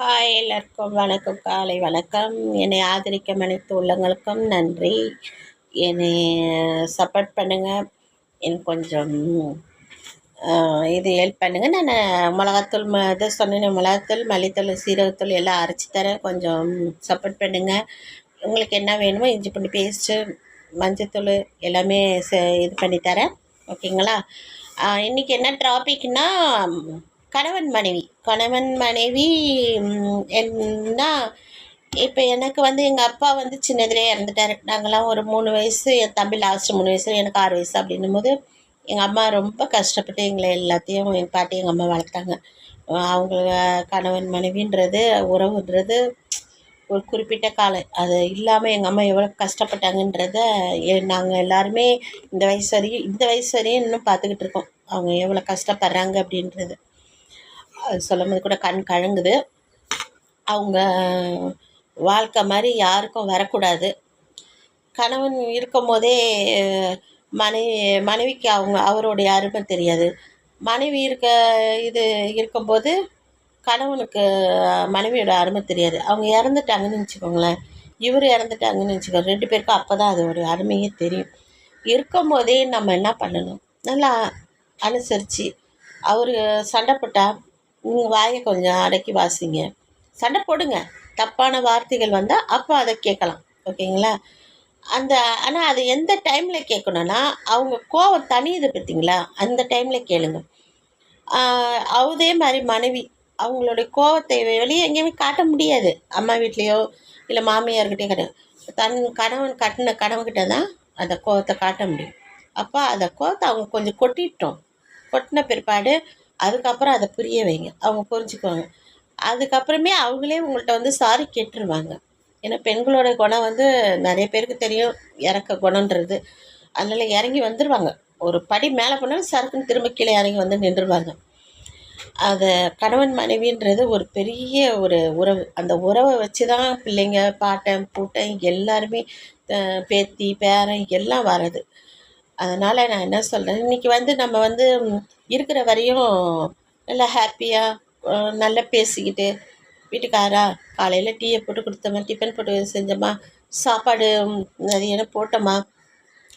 Hi எல்லாருக்கும் வணக்கம். காலை வணக்கம். என்னை ஆதரிக்க அனைத்து உள்ளங்களுக்கும் நன்றி. என்னை சப்போர்ட் பண்ணுங்கள் எனக்கு கொஞ்சம் இது ஹெல்ப் பண்ணுங்கள் நான் மிளகாத்தூள் ம இது சொன்னேன் மிளகாத்தூள் மல்லித்தூள் சீரகத்தூள் எல்லாம் அரைச்சி தரேன். கொஞ்சம் சப்போர்ட் பண்ணுங்கள் உங்களுக்கு என்ன வேணுமோ இஞ்சி பூண்டு பேஸ்ட்டு மஞ்சத்தூள் எல்லாமே செ இது பண்ணி தரேன். ஓகேங்களா இன்றைக்கி என்ன டாபிக்னால் கணவன் மனைவி. கணவன் மனைவி என்ன இப்போ எனக்கு வந்து எங்கள் அப்பா வந்து சின்னதுலேயே இறந்துட்டாரு. நாங்களாம் ஒரு மூணு வயசு என் தம்பி லாஸ்ட்டு மூணு வயசு எனக்கு ஆறு வயசு அப்படின்னும் போது எங்கள் அம்மா ரொம்ப கஷ்டப்பட்டு எங்களை எல்லாத்தையும் எங்கள் பாட்டி எங்கள் அம்மா வளர்த்தாங்க. அவங்க கணவன் மனைவின்றது உறவுன்றது ஒரு குறிப்பிட்ட காலம். அது இல்லாமல் எங்கள் அம்மா எவ்வளோ கஷ்டப்பட்டாங்கன்றத நாங்கள் எல்லாருமே இந்த வயசு வரையும் இந்த வயசு வரையும் இன்னும் பார்த்துக்கிட்டு இருக்கோம். அவங்க எவ்வளோ கஷ்டப்படுறாங்க அப்படின்றது. அது சொல்லும்போது கூட கண் கழுங்குது அவங்க வாழ்க்கை மாதிரி யாருக்கும் வரக்கூடாது. கணவன் இருக்கும் போதே மனைவி மனைவிக்கு அவங்க அவருடைய அருமை தெரியாது. மனைவி இருக்க இது இருக்கும்போது கணவனுக்கு மனைவியோட அருமை தெரியாது. அவங்க இறந்துட்டாங்கன்னு வச்சுக்கோங்களேன். இவர் இறந்துட்டாங்கன்னு வச்சுக்கோங்க. ரெண்டு பேருக்கும் அப்போ தான் அதோடைய அருமையே தெரியும். இருக்கும் போதே நம்ம என்ன பண்ணணும்? நல்லா அனுசரித்து அவர் சண்டை போட்டால் நீங்கள் வாயை கொஞ்சம் அடக்கி வாசிங்க. சண்டை போடுங்க. தப்பான வார்த்தைகள் வந்தால் அப்போ அதை கேட்கலாம். ஓகேங்களா? அந்த ஆனால் அது எந்த டைமில் கேட்கணுன்னா அவங்க கோவம் தனியுது பார்த்தீங்களா? அந்த டைமில் கேளுங்க. அதே மாதிரி மனைவி அவங்களுடைய கோவத்தை வெளியே எங்கேயுமே காட்ட முடியாது. அம்மா வீட்லேயோ இல்லை மாமியார்கிட்டயோ கிடையாது தன் கணவன் கட்டின கணவன்கிட்ட தான் அந்த கோவத்தை காட்ட முடியும். அப்போ அந்த கோவத்தை அவங்க கொஞ்சம் கொட்டிட்டோம். கொட்டின பிற்பாடு அதுக்கப்புறம் அதை புரிய வைங்க. அவங்க புரிஞ்சுக்குவாங்க. அதுக்கப்புறமே அவங்களே உங்கள்கிட்ட வந்து சாரி கேட்டுருவாங்க. ஏன்னா பெண்களோட குணம் வந்து நிறைய பேருக்கு தெரியும். இறக்க குணன்றது அதனால் இறங்கி வந்துடுவாங்க ஒரு படி மேலே போனாலும் சரக்குன்னு திரும்ப கீழே இறங்கி வந்து நின்றுவாங்க அதை கணவன் மனைவின்றது ஒரு பெரிய ஒரு உறவு. அந்த உறவை வச்சு தான் பிள்ளைங்க பாட்டன் பூட்டன் எல்லாருமே பேத்தி பேரன் எல்லாம் வர்றது. அதனால் நான் என்ன சொல்கிறேன் இன்றைக்கி வந்து நம்ம வந்து இருக்கிற வரையும் நல்லா ஹாப்பியாக நல்லா பேசிக்கிட்டு வீட்டுக்காரா காலையில் டீயை போட்டு கொடுத்தோமா டிஃபன் போட்டு செஞ்சோமா சாப்பாடு ம், மதியானம் போட்டோமா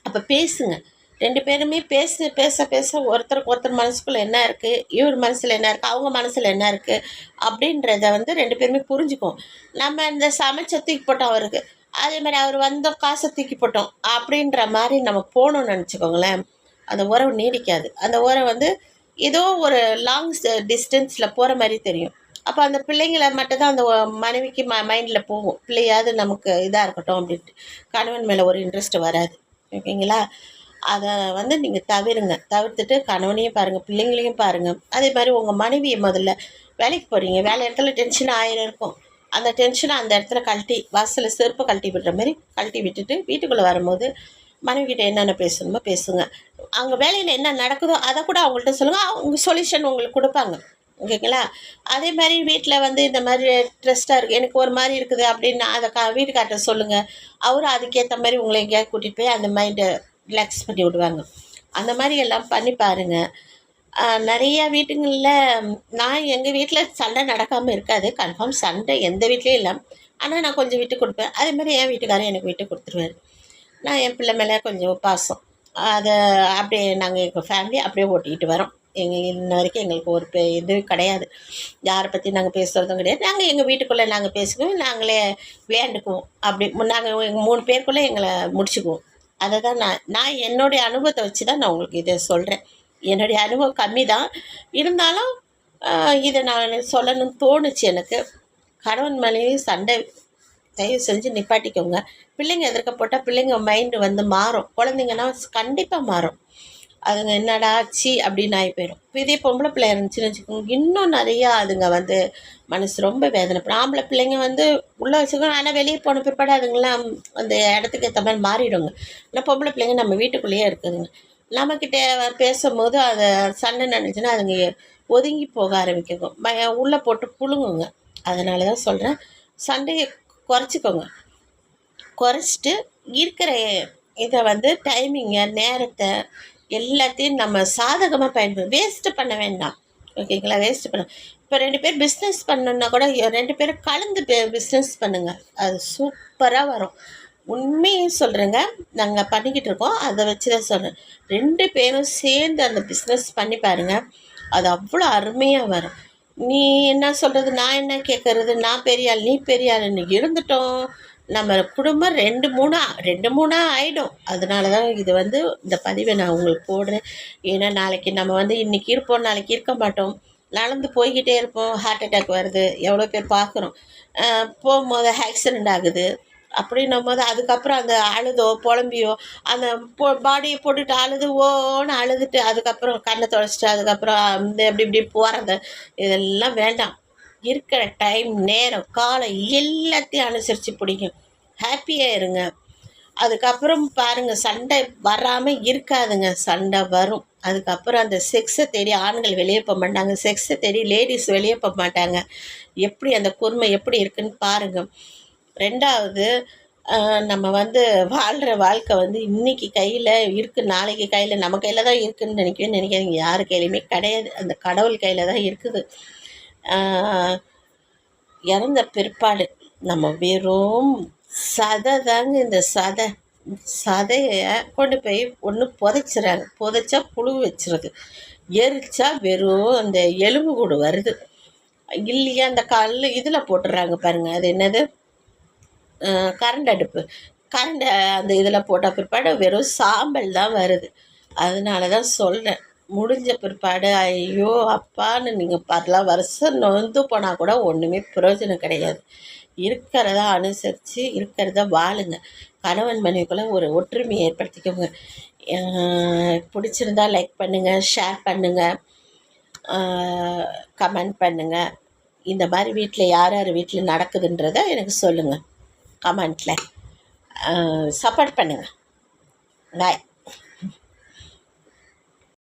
அப்போ பேசுங்க. ரெண்டு பேருமே பேச பேச பேச ஒருத்தருக்கு ஒருத்தர் மனசுக்குள்ளே என்ன இருக்குது இவர் மனசில் என்ன இருக்குது அவங்க மனசில் என்ன இருக்குது அப்படின்றத வந்து ரெண்டு பேருமே புரிஞ்சுக்கும் நம்ம இந்த சமைச்ச தூக்கி போட்டோம் அவருக்கு. அதே மாதிரி அவர் வந்த காசை தூக்கி போட்டோம் அப்படின்ற மாதிரி நம்ம போகணும்னு நினச்சிக்கோங்களேன். அந்த உறவு நீடிக்காது. அந்த உறவு வந்து ஏதோ ஒரு லாங் டிஸ்டன்ஸில் போகிற மாதிரி தெரியும். அப்போ அந்த பிள்ளைங்கள மட்டும்தான் அந்த மனைவிக்கு ம மைண்டில் போகும். பிள்ளையாவது நமக்கு இதாக இருக்கட்டும் அப்படின்ட்டு. கணவன் மேலே ஒரு இன்ட்ரெஸ்ட் வராது. ஓகேங்களா? அதை வந்து நீங்கள் தவிருங்க. தவிர்த்துட்டு கணவனையும் பாருங்கள் பிள்ளைங்களையும் பாருங்கள் அதே மாதிரி உங்கள் மனைவியை முதல்ல வேலைக்கு போகிறீங்க வேலை இடத்துல டென்ஷன் ஆயிரம் இருக்கும். அந்த டென்ஷனை அந்த இடத்துல கழட்டி வாசலில் செருப்பை கழட்டி விடுற மாதிரி கழட்டி விட்டுட்டு வீட்டுக்குள்ளே வரும்போது மனைவிக்கிட்ட என்னென்ன பேசணுமோ பேசுங்க. அங்கே வேலையில் என்ன நடக்குதோ அதை கூட அவங்கள்ட்ட சொல்லுங்கள் அவங்க சொல்யூஷன் உங்களுக்கு கொடுப்பாங்க. ஓகேங்களா? அதே மாதிரி வீட்டில் வந்து இந்த மாதிரி ட்ரெஸ்ட்டாக இருக்குது எனக்கு ஒரு மாதிரி இருக்குது அப்படின்னு அதை கா வீட்டுக்கார்ட்ட சொல்லுங்கள் அவரும் அதுக்கேற்ற மாதிரி உங்களை எங்கேயாவது கூட்டிகிட்டு போய் அந்த மைண்டை ரிலாக்ஸ் பண்ணி விடுவாங்க. அந்த மாதிரி எல்லாம் பண்ணி பாருங்கள் நிறையா வீட்டுங்களில் நான் எங்கள் வீட்டில் சண்டை நடக்காமல் இருக்காது. கன்ஃபார்ம் சண்டை எந்த வீட்லேயும் இல்லை. ஆனால் நான் கொஞ்சம் விட்டு கொடுப்பேன். அதே மாதிரி என் வீட்டுக்காரரும் எனக்கு விட்டு கொடுத்துருவாரு. நான் என் பிள்ளை மேலே கொஞ்சம் பாசம். அதை அப்படியே நாங்கள் எங்கள் ஃபேமிலி அப்படியே ஓட்டிக்கிட்டு வரோம். எங்கள் இன்ன வரைக்கும் எங்களுக்கு ஒரு பெ இது கிடையாது. யாரை பற்றி நாங்கள் பேசுகிறதும் கிடையாது. நாங்கள் எங்கள் வீட்டுக்குள்ளே நாங்கள் பேசிக்குவோம். நாங்களே விளையாண்டுக்குவோம். அப்படி நாங்கள் எங்கள் மூணு பேருக்குள்ளே எங்களை முடிச்சுக்குவோம். அதை தான் நான் நான் என்னுடைய அனுபவத்தை வச்சு தான் நான் உங்களுக்கு இதை சொல்கிறேன் என்னுடைய அனுபவம் கம்மி தான். இருந்தாலும் இதை நான் சொல்லணும்னு தோணுச்சு எனக்கு. கணவன் மனைவி சண்டை தயவு செஞ்சு நிப்பாட்டிக்கோங்க. பிள்ளைங்க எதிர்க்க போட்டால் பிள்ளைங்க மைண்டு வந்து மாறும். குழந்தைங்கன்னா கண்டிப்பாக மாறும். அதுங்க என்னடா சி அப்படின்னு ஆகி போயிடும் இப்போ இதே பொம்பளை பிள்ளை இருந்துச்சுன்னு வச்சுக்கோங்க இன்னும் நிறையா அதுங்க வந்து மனசு ரொம்ப வேதனைப்படும். ஆம்பளை பிள்ளைங்க வந்து உள்ளே வச்சுக்கணும் ஆனால் வெளியே போன பிற்பாடு அதுங்களாம் அந்த இடத்துக்கு ஏற்ற மாதிரி மாறிடுங்க. ஆனால் பொம்பளை பிள்ளைங்க நம்ம வீட்டுக்குள்ளேயே இருக்குதுங்க. நம்மக்கிட்ட பேசும்போது அதை சண்டை நினச்சுன்னா அதுங்க ஒதுங்கி போக ஆரம்பிக்கும் உள்ளே போட்டு புழுங்குங்க. அதனால தான் சொல்கிறேன் சண்டையை குறைச்சிக்கோங்க. குறைச்சிட்டு இருக்கிற இதை வந்து டைமிங்கை நேரத்தை எல்லாத்தையும் நம்ம சாதகமாக பயன்படுத்த வேஸ்ட்டு பண்ண வேண்டாம். ஓகேங்களா வேஸ்ட்டு பண்ண இப்போ ரெண்டு பேர் பிஸ்னஸ் பண்ணணுன்னா கூட ரெண்டு பேரும் கலந்து பிஸ்னஸ் பண்ணுங்கள் அது சூப்பராக வரும். உண்மையை சொல்கிறேங்க நாங்கள் பண்ணிக்கிட்டு இருக்கோம். அதை வச்சு தான் சொல்கிறேன் ரெண்டு பேரும் சேர்ந்து அந்த பிஸ்னஸ் பண்ணி பாருங்கள் அது அவ்வளோ அருமையாக வரும். நீ என்ன சொல்கிறது நான் என்ன கேட்குறது நான் பெரிய ஆள் நீ பெரிய ஆள்னு இருந்துட்டோம். நம்ம குடும்பம் ரெண்டு மூணாக ரெண்டு மூணாக ஆகிடும் அதனால தான் இது வந்து இந்த பதிவை நான் உங்களுக்கு போடுறேன். ஏன்னா நாளைக்கு நம்ம வந்து இன்றைக்கி இருப்போம் நாளைக்கு இருக்க மாட்டோம். நடந்து போய்கிட்டே இருப்போம். ஹார்ட் அட்டாக் வருது. எவ்வளோ பேர் பார்க்குறோம். போகும்போது ஆக்சிடெண்ட் ஆகுது. அப்படின்னும் போது அதுக்கப்புறம் அந்த அழுதோ புலம்பியோ அந்த பொ பாடியை போட்டுட்டு அழுது ஓன்னு அழுதுட்டு அதுக்கப்புறம் கண்ணை தொலைச்சிட்டு அதுக்கப்புறம் இந்த இப்படி இப்படி போகிறது இதெல்லாம் வேண்டாம். இருக்கிற டைம் நேரம் காலம் எல்லாத்தையும் அனுசரித்து பிடிக்கும். ஹாப்பியாக இருங்க. அதுக்கப்புறம் பாருங்கள் சண்டை வராமல் இருக்காதுங்க. சண்டை வரும். அதுக்கப்புறம் அந்த செக்ஸை தேடி ஆண்கள் வெளியே போக மாட்டாங்க. செக்ஸை தேடி லேடிஸ் வெளியே போக மாட்டாங்க. எப்படி அந்த குருமை எப்படி இருக்குன்னு பாருங்கள் ரெண்டாவது நம்ம வந்து வாழ்கிற வாழ்க்கை வந்து இன்றைக்கி கையில் இருக்குது நாளைக்கு கையில் நம்ம கையில் தான் இருக்குதுன்னு நினைக்கவே நினைக்காதீங்க. யார் கையிலையுமே கிடையாது. அந்த கடவுள் கையில் தான் இருக்குது. இறந்த பிற்பாடு நம்ம வெறும் சதை தாங்க இந்த சதை சதையை கொண்டு போய் ஒன்று புதைச்சிட்றாங்க புதைச்சா புழு வச்சிருது எரிச்சா வெறும் அந்த எலும்பு கூடு வருது. இல்லையா? அந்த கல் இதில் போட்டுடுறாங்க பாருங்கள் அது என்னது? கரண்ட் அடுப்பு. கரண்ட் அந்த இதில் போட்ட பிற்பாடு வெறும் சாம்பல் தான் வருது. அதனால தான் சொல்கிறேன் முடிஞ்ச பிற்பாடு ஐயோ அப்பான்னு நீங்கள் பல வருஷம் நொந்து போனால் கூட ஒன்றுமே பிரயோஜனம் கிடையாது. இருக்கிறத அனுசரித்து இருக்கிறத வாழுங்க. கணவன் மனைவிக்குள்ளே ஒரு ஒற்றுமையை ஏற்படுத்திக்கோங்க. பிடிச்சிருந்தா லைக் பண்ணுங்கள் ஷேர் பண்ணுங்கள் கமெண்ட் பண்ணுங்கள் இந்த மாதிரி வீட்டில் யார் யார் வீட்டில் நடக்குதுன்றதை எனக்கு சொல்லுங்கள் கமெண்ட்டில் சப்போர்ட் பண்ணுங்கள் பாய்